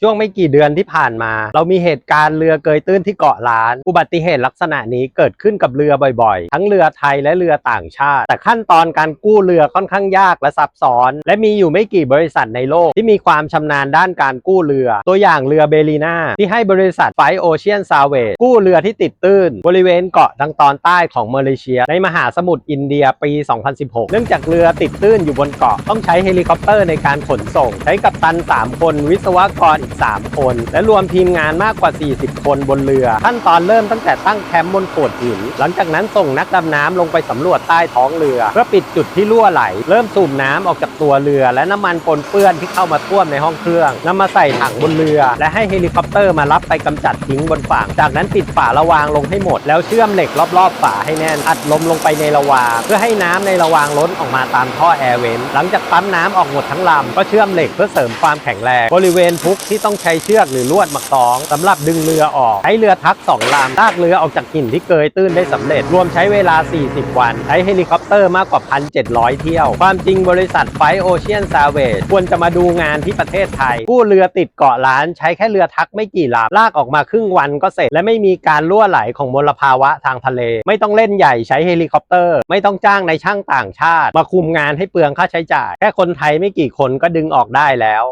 ช่วงไม่กี่เดือนที่ผ่านมา เรามีเหตุการณ์เรือเกยตื้นที่เกาะล้าน อุบัติเหตุลักษณะนี้เกิดขึ้นกับเรือบ่อยๆ ทั้งเรือไทยและเรือต่างชาติ แต่ขั้นตอนการกู้เรือค่อนข้างยากและซับซ้อน และมีอยู่ไม่กี่บริษัทในโลกที่มีความชำนาญด้านการกู้เรือ ตัวอย่างเรือเบลีนาที่ให้บริษัทไฟโอเชียนซาเวกู้เรือที่ติดตื้น บริเวณเกาะทางตอนใต้ของมาเลเซีย ในมหาสมุทรอินเดียปี 2016 เนื่องจากเรือติดตื้นอยู่บนเกาะต้องใช้เฮลิคอปเตอร์ในการขนส่ง ใช้กัปตัน 3 คนวิศวกรอีก 3 คน และรวมทีมงานมากกว่า 40 คนบนเรือ ขั้นตอนเริ่มตั้งแต่ตั้งแคมป์บนโขดหิน หลังจากนั้นส่งนักดำน้ำลงไปสำรวจใต้ท้องเรือ เพื่อปิดจุดที่รั่วไหล เริ่มสูบน้ำออกจากตัวเรือ และน้ำมันปนเปื้อนที่เข้ามาท่วมในห้องเครื่องนำมาใส่ถังบนเรือ และให้เฮลิคอปเตอร์มารับไปกำจัดทิ้งบนฝั่ง จากนั้นปิดฝาระวางลงให้หมด แล้วเชื่อมเหล็กรอบๆฝาให้แน่น อัดลมลงไปในระวาง เพื่อให้น้ำในระวางล้นออกมาตามท่อแอร์เวนหลังจากปั๊มน้ำออกหมดทั้งลำก็เชื่อมเหล็กเพื่อเสริมความแข็งแรงบริเวณพุกทที่ต้องใช้เชือกหรือลวดมาคล้องสำหรับดึงเรือออก ใช้เรือทักสองลำลากเรือออกจากหินที่เกยตื้นได้สำเร็จ รวมใช้เวลา 40 วัน ใช้เฮลิคอปเตอร์มากกว่า 1,700 เที่ยว ความจริงบริษัทไฟโอเชียนซาเวจควรจะมาดูงานที่ประเทศไทยกู้เรือติดเกาะล้าน ใช้แค่เรือทักไม่กี่ลำลากออกมาครึ่งวันก็เสร็จ และไม่มีการรั่วไหลของมลภาวะทางทะเล ไม่ต้องเล่นใหญ่ใช้เฮลิคอปเตอร์ ไม่ต้องจ้างในช่างต่างชาติ มาคุมงานให้เปลืองค่าใช้จ่าย แค่คนไทยไม่กี่คนก็ดึงออกได้แล้ว